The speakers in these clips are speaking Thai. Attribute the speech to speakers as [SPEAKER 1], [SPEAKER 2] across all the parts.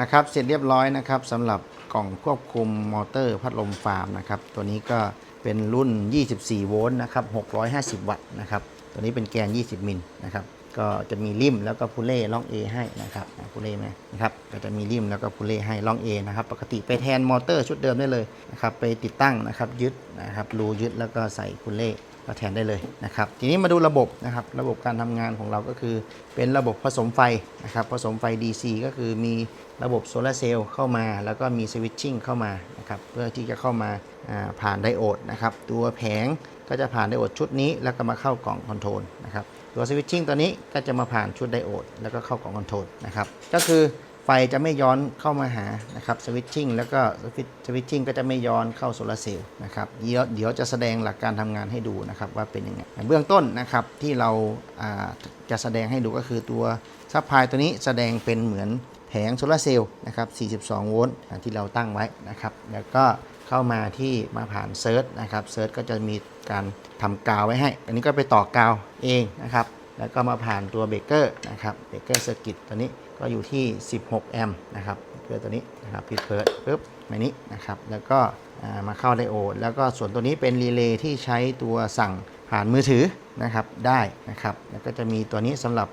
[SPEAKER 1] นะครับเสร็จเรียบร้อยนะครับสำหรับกล่องควบคุมมอเตอร์พัดลมฟาร์มนะครับตัวนี้ก็เป็นรุ่น 24 โวลต์นะครับ650 วัตต์นะครับตัวนี้เป็นแกน 20 มิลนะครับก็จะมีริมแล้วก็พูเล่ล่อง A ให้นะครับพูเล่ไหมนะครับก็จะมีริมแล้วก็พูเล่ให้ล่อง A นะครับปกติไปแทนมอเตอร์ชุดเดิมได้เลยนะครับไปติดตั้งนะครับยึดนะครับรูยึดแล้วก็ใส่พูเล่ ก็แทนได้เลยนะครับ ทีนี้มาดูระบบนะครับ ระบบการทำงานของเราก็คือ เป็นระบบผสมไฟนะครับ ผสมไฟ DC ก็คือมีระบบโซลาเซลล์เข้ามา แล้วก็มีสวิตชิ่งเข้ามานะครับเพื่อที่จะเข้ามาอ่าผ่านไดโอดนะครับ ตัวแผงก็จะผ่านไดโอดชุดนี้ แล้วก็มาเข้ากล่องคอนโทรลนะครับ ตัวสวิตชิ่งตัวนี้ก็จะมาผ่านชุดไดโอดแล้วก็เข้ากล่องคอนโทรลนะครับ ก็คือ ไฟจะไม่ย้อนเข้ามาหานะครับสวิตชิ่งแล้วก็สวิตชิ่งก็จะไม่ย้อนเข้าโซลาร์เซลล์นะครับเดี๋ยวเดี๋ยวจะแสดงหลักการทำงานให้ดูนะครับว่าเป็นยังไงเบื้องต้นนะครับที่เราจะแสดงให้ดูก็คือตัวซับพลายตัวนี้แสดงเป็นเหมือนแผงโซลาร์เซลล์นะครับ 42 โวลต์ที่เราตั้งไว้นะครับ แล้วก็เข้ามาที่มาผ่านเซิร์ชนะครับ เซิร์ชก็จะมีการทำกาวไว้ให้ อันนี้ก็ไปต่อกาวเองนะครับ แล้วก็มาผ่านตัวเบรกเกอร์นะครับเบรกเกอร์เซอร์กิตตัวนี้ก็อยู่ที่ 16 แอมป์นะครับเบเกอร์ตัวนี้นะครับพิดเพิร์ดปุ๊บมานี้นะครับ แล้วก็มาเข้าไดโอด แล้วก็ส่วนตัวนี้เป็นรีเลย์ที่ใช้ตัวสั่งผ่านมือถือนะครับได้นะครับ แล้วก็จะมีตัวนี้สำหรับ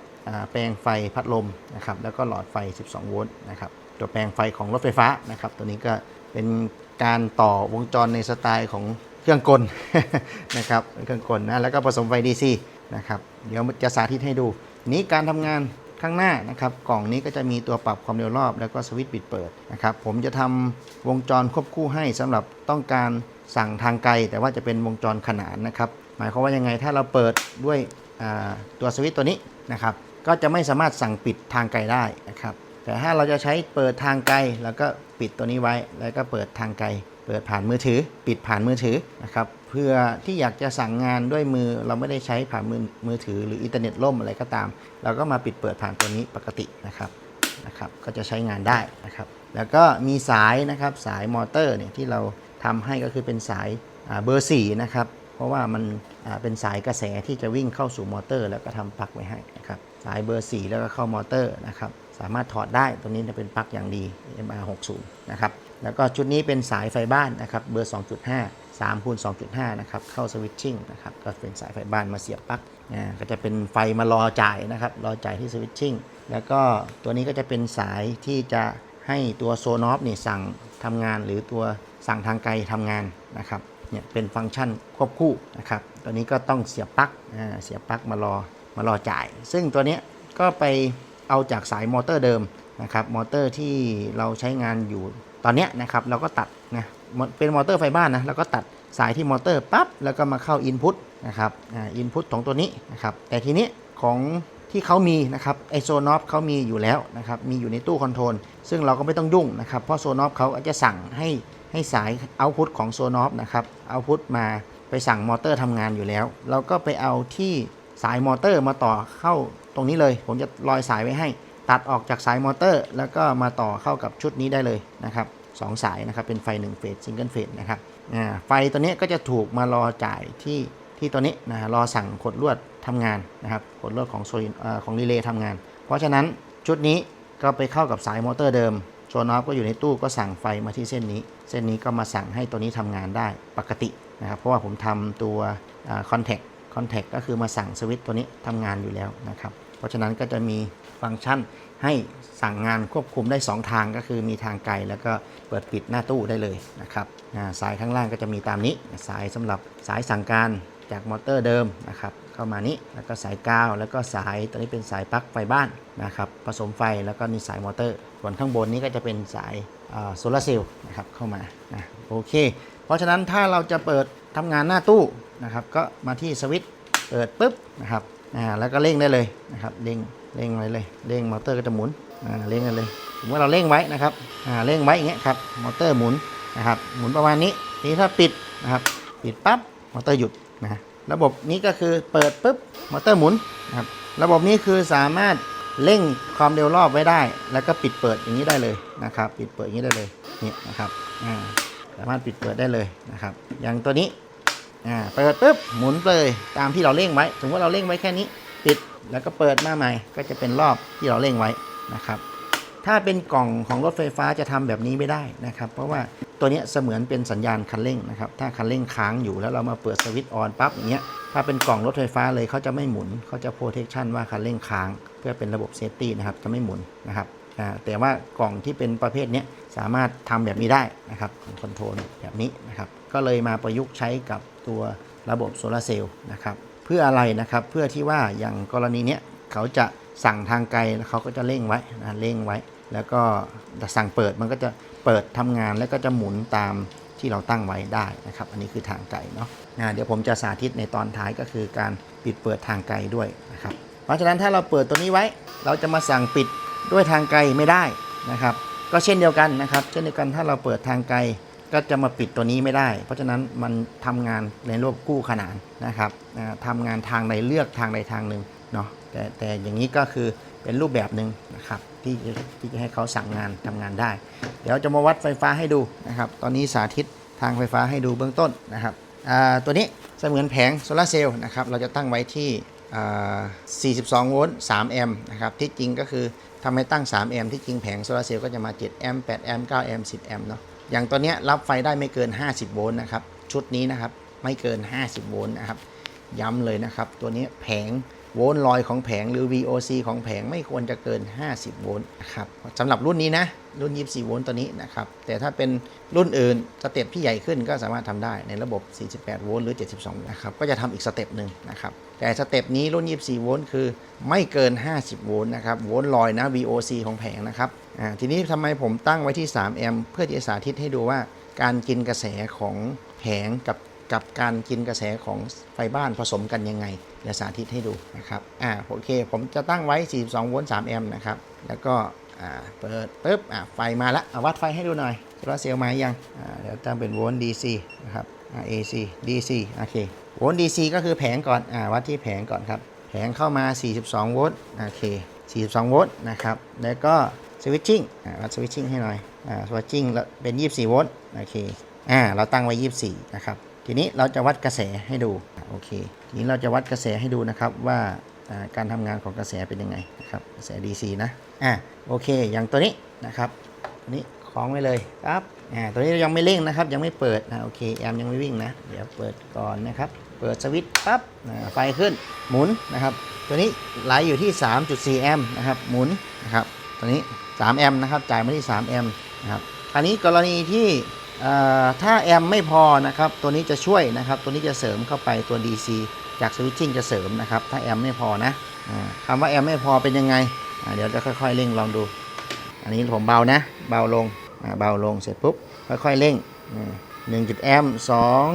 [SPEAKER 1] แปลงไฟพัดลมนะครับแล้วก็หลอดไฟ 12 โวลต์นะครับตัวแปลงไฟของรถไฟฟ้านะครับ ตัวนี้ก็เป็นการต่อวงจรในสไตล์ของเครื่องกลนะครับเป็นเครื่องกลนะแล้วก็ผสมไฟ DC นะครับ เดี๋ยวจะสาธิตให้ดู นี้การทำงานข้างหน้านะครับ กล่องนี้ก็จะมีตัวปรับความเร็วรอบ แล้วก็สวิตช์ปิดเปิดนะครับ ผมจะทำวงจรควบคู่ให้สำหรับต้องการสั่งทางไกล แต่ว่าจะเป็นวงจรขนานนะครับ หมายความว่ายังไงถ้าเราเปิดด้วยตัวสวิตช์ตัวนี้นะครับ ก็จะไม่สามารถสั่งปิดทางไกลได้นะครับ แต่ถ้าเราจะใช้เปิดทางไกลแล้วก็ปิดตัวนี้ไว้ แล้วก็เปิดทางไกล เปิดผ่านมือถือ ปิดผ่านมือถือนะครับ เพื่อที่อยากจะสั่งงานด้วยมือ เราไม่ได้ใช้ผ่านมือมือถือหรืออินเทอร์เน็ตล่มอะไรก็ตาม เราก็มาปิดเปิดผ่านตัวนี้ปกตินะครับนะครับ ก็จะใช้งานได้นะครับ แล้วก็มีสายนะครับสายมอเตอร์เนี่ยที่เราทำให้ก็คือเป็นสายเบอร์สี่นะครับเพราะว่ามันเป็นสายกระแสที่จะวิ่งเข้าสู่มอเตอร์ แล้วก็ทำปลั๊กไว้ให้นะครับสายเบอร์ 4 แล้วก็เข้ามอเตอร์นะครับสามารถถอดได้ตัวนี้จะเป็นปลั๊กอย่างดี MR60 นะครับ แล้วก็ชุดนี้เป็นสายไฟบ้านนะครับเบอร์ 2.5 3คูณ2.5 นะครับ เข้าสวิตชิ่งนะครับ ก็เป็นสายไฟบ้านมาเสียบปลั๊กอ่าก็จะเป็นไฟมารอจ่ายนะครับ รอจ่ายที่สวิตชิ่งแล้วก็ตัวนี้ก็จะเป็นสายที่จะให้ตัวโซนอฟนี่สั่งทำงานหรือตัวสั่งทางไกลทำงานนะครับเนี่ยเป็นฟังก์ชันควบคู่นะครับ ตัวนี้ก็ต้องเสียบปลั๊กอ่าเสียบปลั๊กมารอมารอจ่าย ซึ่งตัวนี้ก็ไปเอาจากสายมอเตอร์เดิมนะครับ มอเตอร์ที่เราใช้งานอยู่ ตอนเนี้ยนะครับเราก็ตัดนะเป็นมอเตอร์ไฟบ้านนะแล้วก็ตัดสายที่มอเตอร์ปั๊บแล้วก็มาเข้าอินพุตนะครับอินพุตของตัวนี้นะครับแต่ทีนี้ของที่เขามีนะครับไอโซนอฟเขามีอยู่แล้วนะครับมีอยู่ในตู้คอนโทรลซึ่งเราก็ไม่ต้องยุ่งนะครับเพราะโซนอฟเขาจะสั่งให้ให้สายเอาพุตของโซนอฟนะครับเอาพุตมาไปสั่งมอเตอร์ทำงานอยู่แล้ว เราก็ไปเอาที่สายมอเตอร์มาต่อเข้าตรงนี้เลย ผมจะลอยสายไว้ให้ ตัดออกจากสายมอเตอร์ แล้วก็มาต่อเข้ากับชุดนี้ได้เลยนะครับ สองสายนะครับเป็นไฟ1เฟสซิงเกิลเฟสนะครับไฟตัวนี้ก็จะถูกมารอจ่ายที่ที่ตัวนี้นะรอสั่งขดลวดทำงานนะครับขดลวดของโซลินของรีเลย์ทำงาน เพราะฉะนั้นชุดนี้ก็ไปเข้ากับสายมอเตอร์เดิมโซนอฟก็อยู่ในตู้ก็สั่งไฟมาที่เส้นนี้ เส้นนี้ก็มาสั่งให้ตัวนี้ทำงานได้ปกตินะครับเพราะว่าผมทำตัวคอนแทคคอนแทคก็คือมาสั่งสวิตช์ตัวนี้ทำงานอยู่แล้วนะครับ เพราะฉะนั้นก็จะมีฟังก์ชัน ให้สั่งงานควบคุมได้ 2 ทางก็คือมีทางไกลแล้วก็เปิดปิดหน้าตู้ได้เลยนะครับสายข้างล่างก็จะมีตามนี้ สายสำหรับสายสั่งการจากมอเตอร์เดิมนะครับเข้ามานี้แล้วก็สายกาวแล้วก็สายตัวนี้เป็นสายปลั๊กไฟบ้านนะครับผสมไฟแล้วก็มีสายมอเตอร์ ส่วนข้างบนนี้ก็จะเป็นสายโซลาร์เซลล์นะครับเข้ามานะโอเค เพราะฉะนั้นถ้าเราจะเปิดทำงานหน้าตู้นะครับก็มาที่สวิตช์เปิดปุ๊บนะครับแล้วก็เร่งได้เลยนะครับเร่ง เร่งไว้เลยเร่งมอเตอร์ก็จะหมุนอ่าเร่งกันเลยสมมติว่าเราเร่งไว้นะครับอ่าเร่งไว้อย่างเงี้ยครับมอเตอร์หมุนนะครับหมุนประมาณนี้ทีนี้ถ้าปิดนะครับปิดปั๊บมอเตอร์หยุดนะระบบนี้ก็คือเปิดปุ๊บมอเตอร์หมุนนะครับระบบนี้คือสามารถเร่งความเร็วรอบไว้ได้ แล้วก็ปิดเปิดอย่างนี้ได้เลยนะครับ ปิดเปิดอย่างนี้ได้เลยนี่นะครับอ่าสามารถปิดเปิดได้เลยนะครับ อย่างตัวนี้อ่าเปิดปุ๊บหมุนเลยตามที่เราเร่งไว้สมมติว่าเราเร่งไว้แค่นี้ ปิดแล้วก็เปิดมาใหม่ ก็จะเป็นรอบที่เราเร่งไว้นะครับ ถ้าเป็นกล่องของรถไฟฟ้าจะทำแบบนี้ไม่ได้นะครับ เพราะว่าตัวนี้เสมือนเป็นสัญญาณคันเร่งนะครับ ถ้าคันเร่งค้างอยู่แล้วเรามาเปิดสวิตช์ออนปั๊บอย่างเงี้ย ถ้าเป็นกล่องรถไฟฟ้าเลยเขาจะไม่หมุนเขาจะโปรเทคชันว่าคันเร่งค้าง เพื่อเป็นระบบเซฟตี้นะครับจะไม่หมุนนะครับแต่ว่ากล่องที่เป็นประเภทนี้สามารถทำแบบนี้ได้นะครับคอนโทรลแบบนี้นะครับ ก็เลยมาประยุกต์ใช้กับตัวระบบโซลาเซลล์นะครับ เพื่ออะไรนะครับ เพื่อที่ว่าอย่างกรณีเนี้ยเขาจะสั่งทางไกลเขาก็จะเร่งไว้นะเร่งไว้ แล้วก็สั่งเปิดมันก็จะเปิดทำงานแล้วก็จะหมุนตามที่เราตั้งไว้ได้นะครับ อันนี้คือทางไกลเนาะนะเดี๋ยวผมจะสาธิตในตอนท้ายก็คือการปิดเปิดทางไกลด้วยนะครับ เพราะฉะนั้นถ้าเราเปิดตัวนี้ไว้ เราจะมาสั่งปิดด้วยทางไกลไม่ได้นะครับ ก็เช่นเดียวกันนะครับ เช่นเดียวกันถ้าเราเปิดทางไกล ก็จะมาปิดตัวนี้ไม่ได้ เพราะฉะนั้นมันทำงานในระบบคู่ขนานนะครับอ่าทำงานทางใดเลือกทางใดทางหนึ่งเนาะแต่แต่อย่างนี้ก็คือเป็นรูปแบบหนึ่งนะครับที่ที่จะให้เขาสั่งงานทำงานได้ เดี๋ยวจะมาวัดไฟฟ้าให้ดูนะครับ ตอนนี้สาธิตทางไฟฟ้าให้ดูเบื้องต้นนะครับตัวนี้เสมือนแผงโซลาเซลล์นะครับเราจะตั้งไว้ที่อ่า42 โวลต์3แอมป์นะครับที่จริงก็คือทำไมตั้ง 3 แอมป์ที่จริงแผงโซลาเซลล์ก็จะมา 7 แอมป์8แอมป์9แอมป์10 แอมป์เนาะ อย่างตัวเนี้ยรับไฟได้ไม่เกิน 50 โวลต์นะครับ ชุดนี้นะครับไม่เกิน 50 โวลต์นะครับ ย้ำเลยนะครับ ตัวนี้แผงโวลต์ลอยของแผงหรือ VOC ของแผงไม่ควรจะเกิน 50 โวลต์นะครับสำหรับรุ่นนี้นะรุ่น 24 โวลต์ตัวนี้นะครับ แต่ถ้าเป็นรุ่นอื่นสเต็ปที่ใหญ่ขึ้นก็สามารถทำได้ในระบบ 48 โวลต์หรือ 72 นะครับ ก็จะทำอีกสเต็ปหนึ่งนะครับ แต่สเต็ปนี้รุ่น 24 โวลต์คือไม่เกิน 50 โวลต์นะครับ โวลต์ลอยนะ VOC ของแผงนะครับ ทีนี้ทำไมผมตั้งไว้ที่ 3 แอมป์เพื่อที่จะสาธิตให้ดูว่าการกินกระแสของแผงกับกับการกินกระแสของไฟบ้านผสมกันยังไงเดี๋ยวสาธิตให้ดูนะครับอ่าโอเค ผมจะตั้งไว้ 42 โวลต์ 3 แอมป์นะครับ แล้วก็อ่าเปิดปุ๊บอ่าไฟมาละเอาวัดไฟให้ดูหน่อยโซลาเซลล์มายังอ่าเดี๋ยวตั้งเป็นโวลต์ DC นะครับอ่า AC DC โอเคโวลต์ DC ก็คือแผงก่อนอ่าวัดที่แผงก่อนครับ แผงเข้ามา 42 โวลต์โอเค 42 โวลต์นะครับ แล้วก็ สวิตชิ่งวัดสวิตชิ่งให้หน่อยสวิตชิ่งแล้วเป็น 24 โวลต์โอเคอ่าเราตั้งไว้ 24 นะครับ ทีนี้เราจะวัดกระแสให้ดูโอเค ทีนี้เราจะวัดกระแสให้ดูนะครับว่าการทำงานของกระแสเป็นยังไงนะครับกระแส DC นะอ่าโอเค อย่างตัวนี้นะครับตัวนี้คล้องไว้เลยครับอ่าตัวนี้ยังไม่เร่งนะครับ ยังไม่เปิดนะโอเคแอมยังไม่วิ่งนะ เดี๋ยวเปิดก่อนนะครับ เปิดสวิตช์ปั๊บไฟขึ้นหมุนนะครับ ตัวนี้ไหลอยู่ที่ 3.4 แอมป์นะครับหมุนนะครับ ตัวนี้ 3 แอมป์นะครับ จ่ายมาที่ 3 แอมป์นะครับคราวนี้กรณีที่ถ้าแอมป์ไม่พอนะครับ ตัวนี้จะช่วยนะครับ ตัวนี้จะเสริมเข้าไปตัว DC จากสวิตชิ่งจะเสริมนะครับ ถ้าแอมป์ไม่พอนะอ่าคำว่าแอมป์ไม่พอเป็นยังไง เดี๋ยวจะค่อยๆเร่งลองดู อันนี้ผมเบานะ เบาลงเบาลงเสร็จปุ๊บ ค่อยๆเร่งหนึ่งจุดแอมป์สอง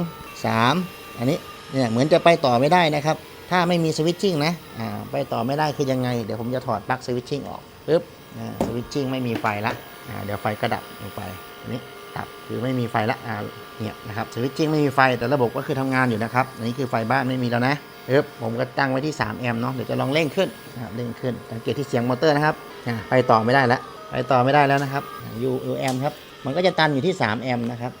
[SPEAKER 1] สามอันนี้เนี่ยเหมือนจะไปต่อไม่ได้นะครับ ถ้าไม่มีสวิตชิ่งนะ อ่า ไปต่อไม่ได้คือยังไง เดี๋ยวผมจะถอดปลั๊กสวิตชิ่งออกปุ๊บ สวิตชิ่งไม่มีไฟละเดี๋ยวไฟก็ดับลงไปนี้ดับคือไม่มีไฟละเนี่ยนะครับสวิตชิ่งไม่มีไฟแต่ระบบก็คือทำงานอยู่นะครับอันนี้คือไฟบ้านไม่มีแล้วนะปึ๊บผมก็ตั้งไว้ที่3แอมป์เนาะเดี๋ยวจะลองเร่งขึ้นนะครับเร่งขึ้นสังเกตที่เสียงมอเตอร์นะครับไปต่อไม่ได้ละไปต่อไม่ได้แล้วนะครับยูแอมครับมันก็จะตันอยู่ที่3แอมป์นะครับ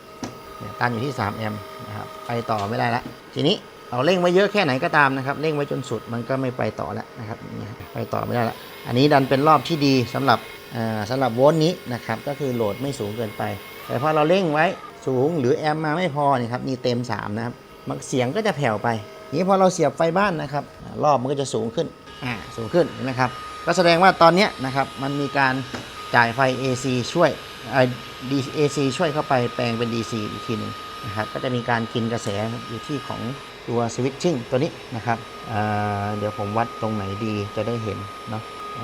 [SPEAKER 1] เนี่ยตันอยู่ที่3แอมป์นะครับไปต่อไม่ได้ละทีนี้ เราเร่งไว้เยอะแค่ไหนก็ตามนะครับเร่งไว้จนสุดมันก็ไม่ไปต่อแล้วนะครับไปต่อไม่ได้ละอันนี้ดันเป็นรอบที่ดีสำหรับอ่าสำหรับโวลต์นี้นะครับก็คือโหลดไม่สูงเกินไป แต่พอเราเร่งไว้สูงหรือแอมมาไม่พอนี่ครับนี่เต็ม3นะครับมันเสียงก็จะแผ่วไปนี้พอเราเสียบไฟบ้านนะครับรอบมันก็จะสูงขึ้นอ่าสูงขึ้นนะครับก็แสดงว่าตอนนี้นะครับมันมีการจ่ายไฟ AC ช่วยเอ่อ AC ช่วยเข้าไปแปลงเป็น DC อีกทีหนึ่งนะครับก็จะมีการกินกระแสอยู่ที่ของ ตัวสวิตชิ่งตัวนี้นะครับเเดี๋ยวผมวัดตรงไหนดีจะได้เห็นเนาะอ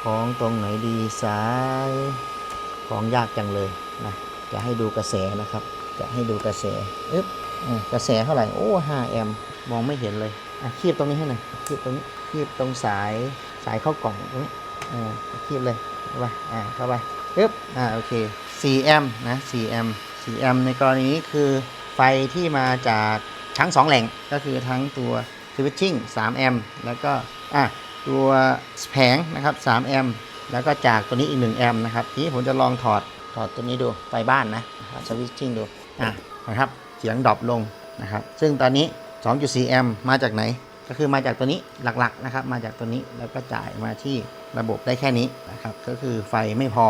[SPEAKER 1] ของตรงไหนดีซ้ายของยากจังเลยนะจะให้ดูกระแสนะครับ จะให้ดูกระแสอึ๊บกระแสเท่าไหร่โอ้5แอมมองไม่เห็นเลยอะคีบตรงนี้ให้หน่อยคีบตรงนี้คีบตรงสายสายเข้ากล่องตรงนี้อ่าคีบเลยเข้าไปอ่าเข้าไปอึ๊บอ่าโอเค4แอมนะ4แอม4แอมในกรณีนี้คือไฟที่มาจาก ทั้ง 2 แหล่งก็คือทั้งตัวสวิตชิ่ง3แอมป์แล้วก็อะตัวแผงนะครับ3แอมป์แล้วก็จากตัวนี้อีก1แอมป์นะครับทีนี้ผมจะลองถอดถอดตัวนี้ดูไฟบ้านนะสวิตชิ่งดูอะนะครับเสียงดรอปลงนะครับซึ่งตอนนี้ 2.4แอมป์มาจากไหน ก็คือมาจากตัวนี้หลักๆนะครับมาจากตัวนี้แล้วก็จ่ายมาที่ระบบได้แค่นี้นะครับก็คือไฟไม่พอ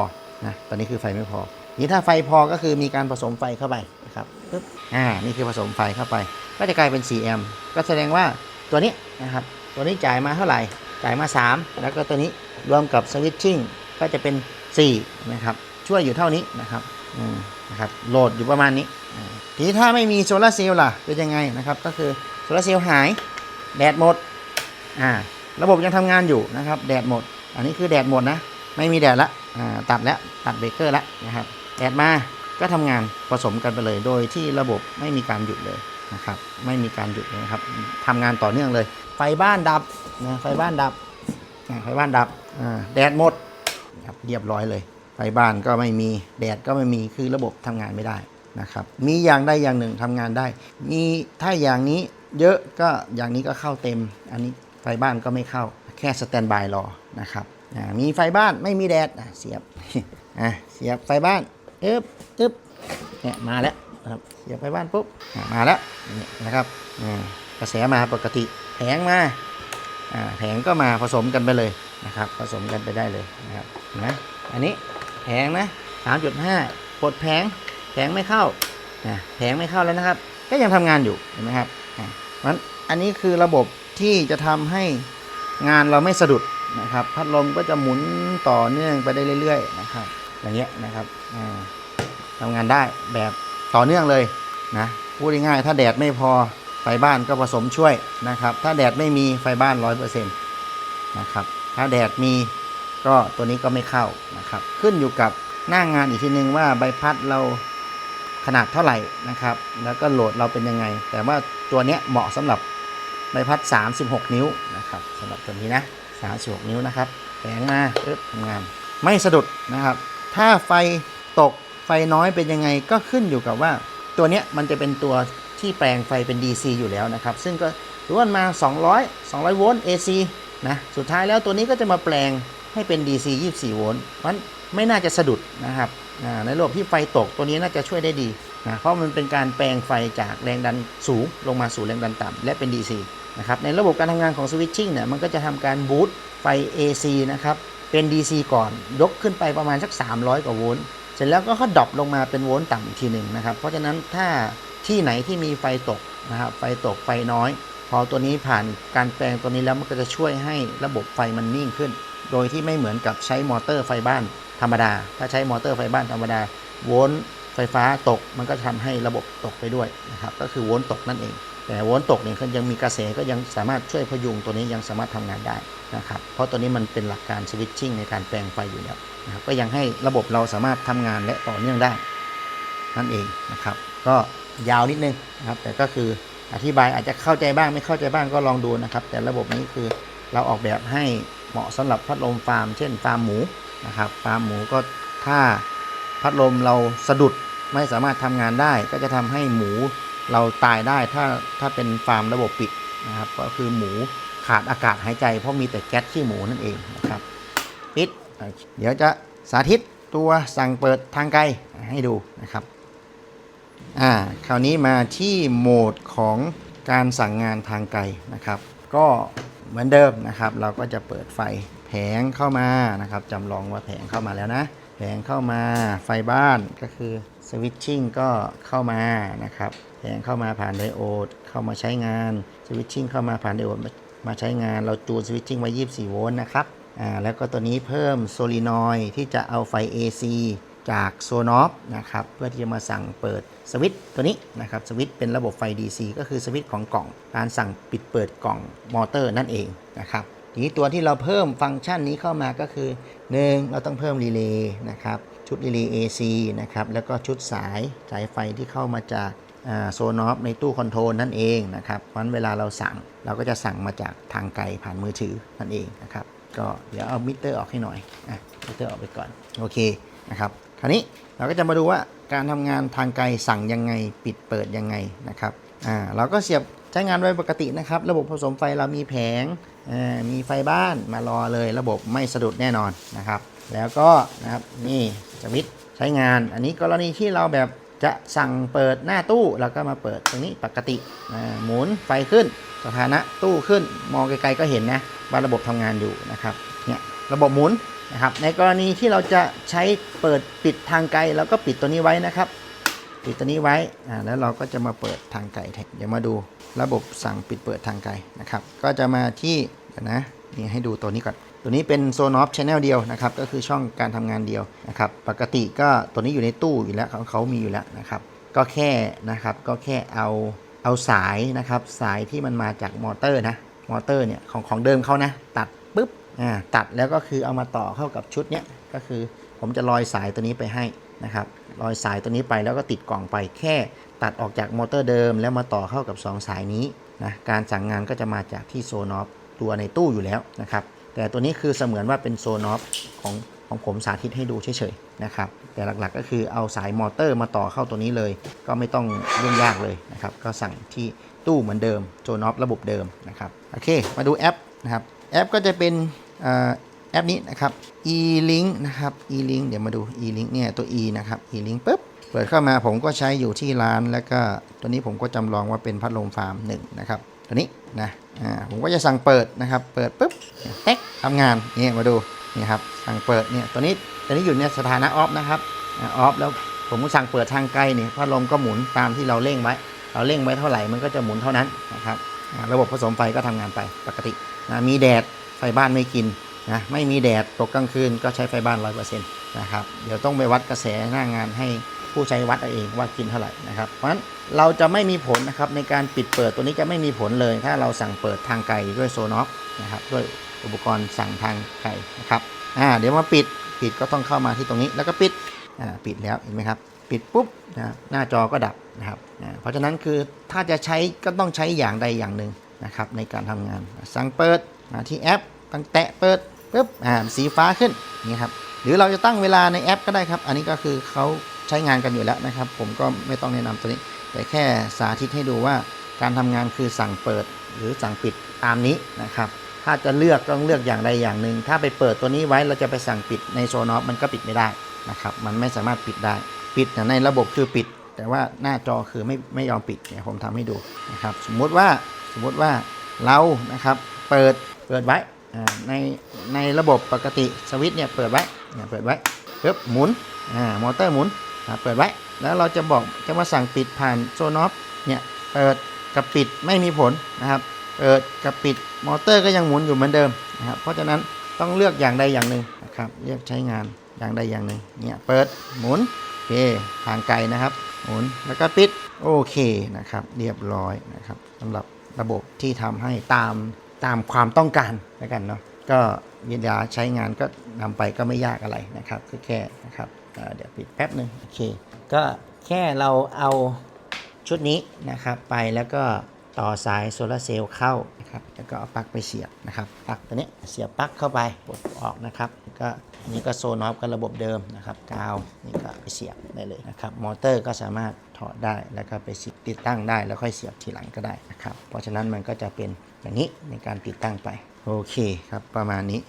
[SPEAKER 1] นะตอนนี้คือไฟไม่พอนี้ถ้าไฟพอก็คือมีการผสมไฟเข้าไปนะครับปึ๊บอ่านี่คือผสมไฟเข้าไป ก็จะกลายเป็น 4 แอมป์ ก็แสดงว่าตัวนี้นะครับ ตัวนี้จ่ายมาเท่าไหร่ จ่ายมา 3 แล้วก็ตัวนี้รวมกับสวิตชิ่งก็จะเป็น4นะครับ ช่วยอยู่เท่านี้นะครับอืมนะครับ โหลดอยู่ประมาณนี้ ทีนี้ถ้าไม่มีโซลาเซลล์ล่ะ เป็นยังไงนะครับ ก็คือโซลาเซลล์หาย แดดหมด อ่า ระบบยังทำงานอยู่นะครับ แดดหมด อันนี้คือแดดหมดนะ ไม่มีแดดละ อ่า ตัดแล้ว ตัดเบรกเกอร์แล้วนะครับ แดดมา ก็ทำงานผสมกันไปเลย โดยที่ระบบไม่มีการหยุดเลย นะครับ ไม่มีการหยุดเลยนะครับทำงานต่อเนื่องเลย ไฟบ้านดับนะไฟบ้านดับไฟบ้านดับแดดหมดครับเรียบร้อยเลย ไฟบ้านก็ไม่มีแดดก็ไม่มีคือระบบทำงานไม่ได้นะครับ มีอย่างใดอย่างหนึ่งทำงานได้ มีถ้าอย่างนี้เยอะก็อย่างนี้ก็เข้าเต็ม อันนี้ไฟบ้านก็ไม่เข้าแค่สแตนบายรอนะครับอ่ามีไฟบ้านไม่มีแดดเสียบอะเสียบไฟบ้านอึ๊บอึ๊บเนี่ยมาแล้ว นะครับเสียบไฟบ้านปุ๊บมาแล้วนี่นะครับกระแสมาปกติแผงมาแผงก็มาผสมกันไปเลยนะครับ ผสมกันไปได้เลยนะครับเห็นไหมอันนี้แผงนะ3.5ปลดแผงแผงไม่เข้าอะแผงไม่เข้าแล้วนะครับ ก็ยังทำงานอยู่เห็นไหมครับอะมันอันนี้คือระบบที่จะทำให้งานเราไม่สะดุดนะครับ พัดลมก็จะหมุนต่อเนื่องไปได้เรื่อย ๆ นะครับ อย่างเงี้ยนะครับอ่าทำงานได้แบบ ต่อเนื่องเลยนะพูดง่ายๆถ้าแดดไม่พอไฟบ้านก็ผสมช่วยนะครับ ถ้าแดดไม่มีไฟบ้าน 100%นะครับถ้าแดดมีก็ตัวนี้ก็ไม่เข้านะครับ ขึ้นอยู่กับหน้างงานอีกทีนึงว่าใบพัดเราขนาดเท่าไหร่นะครับ แล้วก็โหลดเราเป็นยังไง แต่ว่าตัวเนี้ยเหมาะสำหรับใบพัด 36 นิ้วนะครับสำหรับตัวนี้นะ 36 นิ้วนะครับแผงมาปึ๊บทำงานไม่สะดุดนะครับ ถ้าไฟตก ไฟน้อยเป็นยังไงก็ขึ้นอยู่กับว่า ตัวเนี้ยมันจะเป็นตัวที่แปลงไฟเป็น DC อยู่แล้วนะครับ ซึ่งก็ถือว่ามา 200 200 โวลต์ AC นะ สุดท้ายแล้วตัวนี้ก็จะมาแปลงให้เป็น DC 24 โวลต์มันไม่น่าจะสะดุดนะครับในระบบที่ไฟตกตัวนี้น่าจะช่วยได้ดีนะเพราะมันเป็นการแปลงไฟจากแรงดันสูง ลงมาสู่แรงดันต่ำและเป็น DC นะครับในระบบการทำงานของสวิตชิ่งเนี่ยมันก็จะทำการบูตไฟ AC นะครับเป็น DC ก่อนยกขึ้นไปประมาณสัก 300 กว่าโวลต์ เสร็จแล้วก็เขาดรอปลงมาเป็นโวลต์ต่ำอีกทีหนึ่งนะครับ เพราะฉะนั้นถ้าที่ไหนที่มีไฟตกนะครับไฟตกไฟน้อย พอตัวนี้ผ่านการแปลงตัวนี้แล้วมันก็จะช่วยให้ระบบไฟมันนิ่งขึ้น โดยที่ไม่เหมือนกับใช้มอเตอร์ไฟบ้านธรรมดา ถ้าใช้มอเตอร์ไฟบ้านธรรมดาโวลต์ไฟฟ้าตกมันก็ทำให้ระบบตกไปด้วยนะครับ ก็คือโวลต์ตกนั่นเอง แต่โวลต์ตกเนี่ยยังมีกระแสก็ยังสามารถช่วยพยุงตัวนี้ยังสามารถทำงานได้นะครับเพราะตัวนี้มันเป็นหลักการสวิตชิ่งในการแปลงไฟอยู่แล้วนะครับก็ยังให้ระบบเราสามารถทำงานและต่อเนื่องได้ นั่นเองนะครับ ก็ยาวนิดนึงนะครับแต่ก็คืออธิบายอาจจะเข้าใจบ้างไม่เข้าใจบ้างก็ลองดูนะครับ แต่ระบบนี้คือเราออกแบบให้เหมาะสำหรับพัดลมฟาร์ม เช่นฟาร์มหมูนะครับฟาร์มหมูก็ถ้าพัดลมเราสะดุดไม่สามารถทำงานได้ ก็จะทำให้หมู เราตายได้ถ้าถ้าเป็นฟาร์มระบบปิดนะครับ ก็คือหมูขาดอากาศหายใจ เพราะมีแต่แก๊สขี้หมูนั่นเองนะครับปิดเดี๋ยวจะสาธิตตัวสั่งเปิดทางไกลให้ดูนะครับอ่าคราวนี้มาที่โหมดของการสั่งงานทางไกลนะครับ ก็เหมือนเดิมนะครับ เราก็จะเปิดไฟแผงเข้ามานะครับจำลองว่าแผงเข้ามาแล้วนะ แผงเข้ามาไฟบ้านก็คือสวิตชิ่งก็เข้ามานะครับ แผงเข้ามาผ่านไดโอดเข้ามาใช้งานสวิตชิ่งเข้ามาผ่านไดโอดมาใช้งานเราจูนสวิตชิ่งไว้ 24 โวลต์นะครับอ่าแล้วก็ตัวนี้เพิ่มโซลีนอยที่จะเอาไฟ AC จากโซนอฟนะครับเพื่อที่จะมาสั่งเปิดสวิตตัวนี้นะครับสวิตเป็นระบบไฟ DC ก็คือสวิตของกล่อง การสั่งปิดเปิดกล่องมอเตอร์นั่นเองนะครับทีนี้ตัวที่เราเพิ่มฟังก์ชันนี้เข้ามาก็คือ 1 เราต้องเพิ่มรีเลย์นะครับชุดรีเลย์ AC นะครับแล้วก็ชุดสายสายไฟที่เข้ามาจาก โซนอฟในตู้คอนโทรลนั่นเองนะครับเพราะฉะนั้นเวลาเราสั่งเราก็จะสั่งมาจากทางไกลผ่านมือถือนั่นเองนะครับก็เดี๋ยวเอามิเตอร์ออกให้หน่อยอะมิเตอร์ออกไปก่อนโอเคนะครับคราวนี้เราก็จะมาดูว่าการทำงานทางไกลสั่งยังไงปิดเปิดยังไงนะครับอ่าเราก็เสียบใช้งานไว้ปกตินะครับ ระบบผสมไฟเรามีแผงมีไฟบ้านมารอเลยระบบไม่สะดุดแน่นอนนะครับ แล้วก็นะครับนี่สวิตใช้งาน อันนี้กรณีที่เราแบบ จะสั่งเปิดหน้าตู้แล้วก็มาเปิดตรงนี้ปกติหมุนไฟขึ้นสถานะตู้ขึ้นมองไกลๆก็เห็นนะว่าระบบทำงานอยู่นะครับเนี่ยระบบหมุนนะครับในกรณีที่เราจะใช้เปิดปิดทางไกลเราก็ปิดตัวนี้ไว้นะครับ ปิดตัวนี้ไว้อ่าแล้วเราก็จะมาเปิดทางไกลแทนเดี๋ยวมาดูระบบสั่งปิดเปิดทางไกลนะครับ ก็จะมาที่เดี๋ยวนะนี่ให้ดูตัวนี้ก่อน ตัวนี้เป็นโซนอฟชแนลเดียวนะครับ ก็คือช่องการทำงานเดียวนะครับ ปกติก็ตัวนี้อยู่ในตู้อยู่แล้วเขาเขามีอยู่แล้วนะครับ ก็แค่นะครับ ก็แค่เอาเอาสายนะครับ สายที่มันมาจากมอเตอร์นะ มอเตอร์เนี่ยของของเดิมเขานะ ตัดปุ๊บ อ่า ตัดแล้วก็คือเอามาต่อเข้ากับชุดเนี้ย ก็คือผมจะลอยสายตัวนี้ไปให้นะครับ ลอยสายตัวนี้ไปแล้วก็ติดกล่องไป แค่ตัดออกจากมอเตอร์เดิม แล้วมาต่อเข้ากับ 2 สายนี้นะ การสั่งงานก็จะมาจากที่โซนอฟตัวในตู้อยู่แล้วนะครับ แต่ตัวนี้คือเสมือนว่าเป็นโซนอฟของของผมสาธิตให้ดูเฉยๆนะครับ แต่หลักๆก็คือเอาสายมอเตอร์มาต่อเข้าตัวนี้เลย ก็ไม่ต้องยุ่งยากเลยนะครับ ก็สั่งที่ตู้เหมือนเดิมโซนอฟระบบเดิมนะครับโอเค มาดูแอปนะครับแอปก็จะเป็นอแอปนี้นะครับ e-link นะครับ e-link เดี๋ยวมาดู e-link เนี่ยตัว e นะครับ e-link ปุ๊บเปิดเข้ามาผมก็ใช้อยู่ที่ร้าน แล้วก็ตัวนี้ผมก็จำลองว่าเป็นพัดลมฟาร์มหนึ่งนะครับ ตัวนี้นะอ่าผมก็จะสั่งเปิดนะครับ เปิดปุ๊บเต๊กทำงานนี่มาดูนี่ครับสั่งเปิดเนี่ยตัวนี้ตัวนี้อยู่ในสถานะออฟนะครับออฟแล้วผมก็สั่งเปิดทางไกลเนี่ยพัดลมก็หมุนตามที่เราเร่งไว้ เราเร่งไว้เท่าไหร่มันก็จะหมุนเท่านั้นนะครับระบบผสมไฟก็ทำงานไปปกตินะมีแดดไฟบ้านไม่กินนะไม่มีแดดตกกลางคืนก็ใช้ไฟบ้านร้อยเปอร์เซ็นต์นะครับเดี๋ยวต้องไปวัดกระแสหน้างานให้ ผู้ใช้วัดเอาเองว่ากินเท่าไหร่นะครับเพราะฉะนั้นเราจะไม่มีผลนะครับในการปิดเปิดตัวนี้จะไม่มีผลเลย ถ้าเราสั่งเปิดทางไกลด้วยโซน็อฟนะครับด้วยอุปกรณ์สั่งทางไกลนะครับอ่าเดี๋ยวมาปิดปิดก็ต้องเข้ามาที่ตรงนี้แล้วก็ปิดอ่าปิดแล้วเห็นไหมครับปิดปุ๊บนะหน้าจอก็ดับนะครับอ่าเพราะฉะนั้นคือถ้าจะใช้ก็ต้องใช้อย่างใดอย่างหนึ่งนะครับในการทำงานสั่งเปิดมาที่แอปตั้งแตะเปิดปุ๊บอ่าสีฟ้าขึ้นนี่ครับหรือเราจะตั้งเวลาในแอปก็ได้ครับ อันนี้ก็คือเขา ใช้งานกันอยู่แล้วนะครับ ผมก็ไม่ต้องแนะนำตัวนี้ แต่แค่สาธิตให้ดูว่าการทำงานคือสั่งเปิดหรือสั่งปิดตามนี้นะครับ ถ้าจะเลือกต้องเลือกอย่างใดอย่างหนึ่ง ถ้าไปเปิดตัวนี้ไว้เราจะไปสั่งปิดในโซนอฟมันก็ปิดไม่ได้นะครับ มันไม่สามารถปิดได้ ปิดในระบบคือปิด แต่ว่าหน้าจอคือไม่ไม่ยอมปิดเนี่ยผมทำให้ดูนะครับ สมมุติว่าสมมุติว่าเรานะครับเปิดเปิดไว้ในในระบบปกติสวิตช์เนี่ยเปิดไว้เนี่ยเปิดไว้ปึ๊บหมุนอ่ามอเตอร์หมุน เปิดไว้ แล้วเราจะบอกจะมาสั่งปิดผ่านโซนอฟเนี่ยเปิดกับปิดไม่มีผลนะครับ เปิดกับปิดมอเตอร์ก็ยังหมุนอยู่เหมือนเดิมนะครับเพราะฉะนั้นต้องเลือกอย่างใดอย่างหนึ่งนะครับเลือกใช้งานอย่างใดอย่างหนึ่งเนี่ยเปิดหมุนโอเคทางไกลนะครับ หมุนแล้วก็ปิดโอเคนะครับเรียบร้อยนะครับสำหรับระบบที่ทำให้ตามตามความต้องการแล้วกันเนาะก็เวลาใช้งานก็นำไปก็ไม่ยากอะไรนะครับก็แค่นะครับ เดี๋ยวปิดแป๊บหนึ่งโอเค ก็แค่เราเอาชุดนี้นะครับไปแล้วก็ต่อสายโซลาร์เซลล์เข้านะครับแล้วก็เอาปลั๊กไปเสียบนะครับปลั๊กตัวนี้เสียบปลั๊กเข้าไปกดออกนะครับก็อันนี้ก็โซนอฟกับระบบเดิมนะครับกาวนี่ก็ไปเสียบได้เลยนะครับมอเตอร์ก็สามารถถอดได้แล้วก็ไปติดตั้งได้แล้วค่อยเสียบทีหลังก็ได้นะครับเพราะฉะนั้นมันก็จะเป็นอย่างนี้ในการติดตั้งไปโอเคครับประมาณนี้